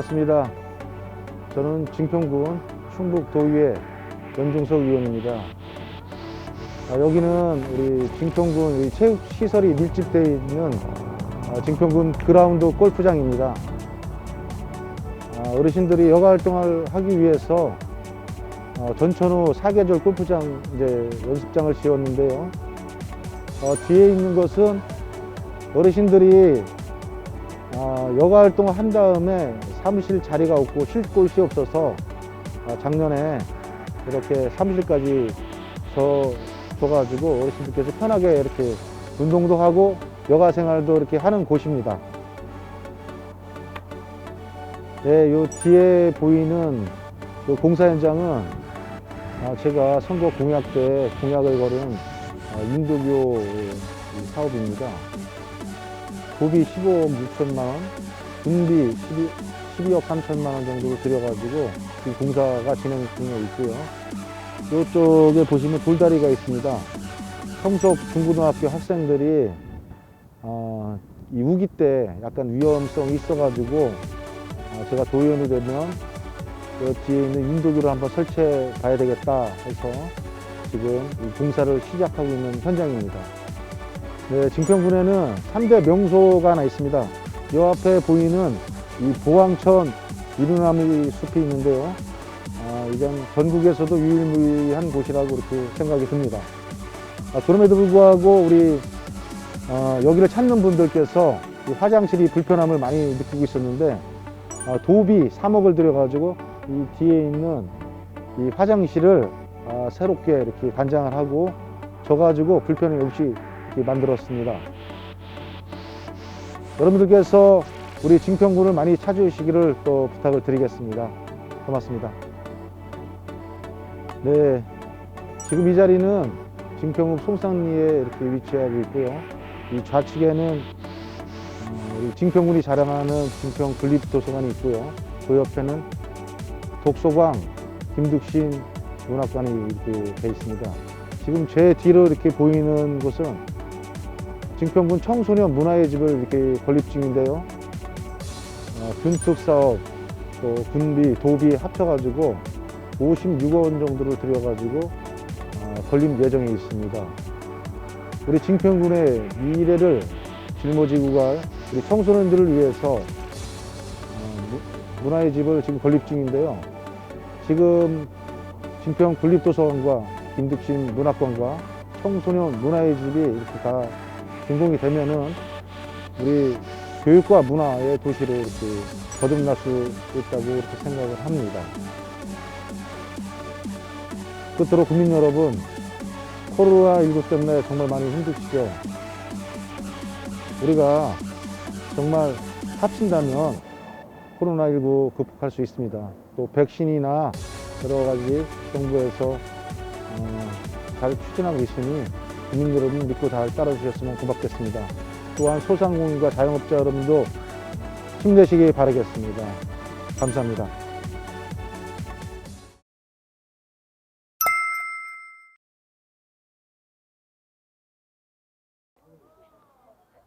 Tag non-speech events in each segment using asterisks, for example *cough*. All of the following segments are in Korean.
반갑습니다. 저는 증평군 충북도의회 연중석 의원입니다. 아, 여기는 우리 증평군 우리 체육시설이 밀집되어 있는 아, 증평군 그라운드 골프장입니다. 아, 어르신들이 여가 활동을 하기 위해서 어, 전천후 사계절 골프장 이제 연습장을 지었는데요. 어, 뒤에 있는 것은 어르신들이 어, 여가 활동을 한 다음에 사무실 자리가 없고 쉴 곳이 없어서 어, 작년에 이렇게 사무실까지 저, 줘가지고 어르신들께서 편하게 이렇게 운동도 하고 여가 생활도 이렇게 하는 곳입니다. 네, 요 뒤에 보이는 그 공사 현장은 아, 제가 선거 공약 때 공약을 걸은 아, 인도교 이 사업입니다. 고비 15억 6천만 원, 군비 12, 억 3천만 원 정도를 들여가지고 이 공사가 진행 중에 있고요. 이쪽에 보시면 돌다리가 있습니다. 성석 중고등학교 학생들이 어, 이 우기 때 약간 위험성이 있어가지고 어, 제가 도의원이 되면 그 뒤에 있는 인도교를 한번 설치해 봐야 되겠다 해서 지금 이 공사를 시작하고 있는 현장입니다. 네, 증평군에는 3대 명소가 하나 있습니다. 이 앞에 보이는 이 보왕천 이루나무 숲이 있는데요. 아, 이건 전국에서도 유일무이한 곳이라고 이렇게 생각이 듭니다. 아, 그럼에도 불구하고 우리 어, 여기를 찾는 분들께서 이 화장실이 불편함을 많이 느끼고 있었는데 아, 도비 3억을 들여가지고 이 뒤에 있는 이 화장실을 아, 새롭게 이렇게 단장을 하고 져가지고 불편함이 없이 이렇게 만들었습니다. 여러분들께서 우리 증평군을 많이 찾아주시기를 또 부탁을 드리겠습니다. 고맙습니다. 네, 지금 이 자리는 증평읍 송산리에 이렇게 위치하고 있고요. 이 좌측에는 어, 우리 증평군이 자랑하는 증평 분립도서관이 있고요. 그 옆에는 독서광 김득신 문학관이 이렇게 돼 있습니다. 지금 제 뒤로 이렇게 보이는 곳은 증평군 청소년 문화의 집을 이렇게 건립 중인데요. 어, 균특 사업, 또 군비, 도비 합쳐가지고 56억 원 정도를 들여가지고 어, 건립 예정에 있습니다. 우리 증평군의 미래를 짊어지고 갈 우리 청소년들을 위해서 어, 무- 문화의 집을 지금 건립 중인데요. 지금 증평 군립도서관과 김득신 문학관과 청소년 문화의 집이 이렇게 다 준공이 되면은 우리 교육과 문화의 도시로 이렇게 거듭날 수 있다고 이렇게 생각을 합니다. 끝으로 국민 여러분, 코로나19 때문에 정말 많이 힘드시죠? 우리가 정말 합친다면 코로나19 극복할 수 있습니다. 또 백신이나 여러 가지 정부에서 어, 잘 추진하고 있으니 국민 여러분 믿고 잘 따라주셨으면 고맙겠습니다. 또한 소상공인과 자영업자 여러분도 힘내시기 바라겠습니다. 감사합니다.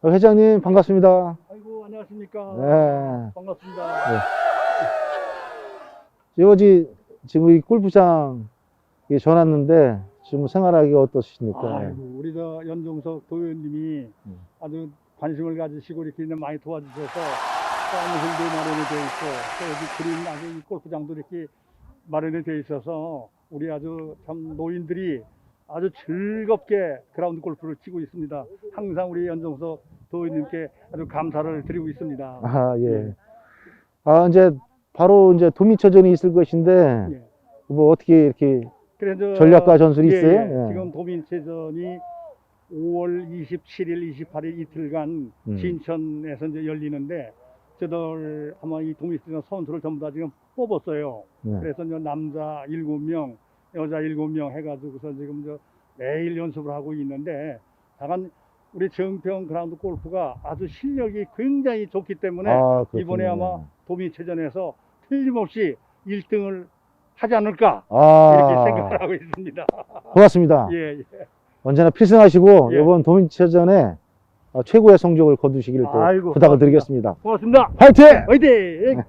어, 회장님 반갑습니다. 아이고 안녕하십니까. 네. 반갑습니다. 어제 지금 이 골프장 에 전왔는데 지금 생활하기가 어떠십니까? 아이고 우리 저 연종석 도의원님이 음. 아주 관심을 가지시고 이렇게 많이 도와주셔서 사무실도 마련이 돼 있고 또 여기 그린 아주 이 골프장도 이렇게 마련이 돼 있어서 우리 아주 참 노인들이 아주 즐겁게 그라운드 골프를 치고 있습니다. 항상 우리 연종석 도의원님께 아주 감사를 드리고 있습니다. 아, 예. 아, 이제 바로 이제 도민처전이 있을 것인데 예. 뭐 어떻게 이렇게 그래서 전략과 전술이 예, 있어요? 예. 예. 지금 도민체전이 5월 27일, 28일 이틀간 음. 진천에서 이제 열리는데 저들 아마 이 도민체전 선수를 전부 다 지금 뽑았어요. 네. 그래서 이제 남자 7명, 여자 7명 해가지고서 지금 저 매일 연습을 하고 있는데 다만 우리 정평 그라운드 골프가 아주 실력이 굉장히 좋기 때문에 아. 이번에 아마 도민체전에서 틀림없이 1등을 하지 않을까 아, 이렇게 생각을 하고 있습니다. 고맙습니다. *laughs* 예, 예. 언제나 필승하시고 예. 이번 도민처전에 어, 최고의 성적을 거두시기를 또 아이고, 부탁을 고맙습니다. 드리겠습니다. 고맙습니다. 화이팅! 화이팅!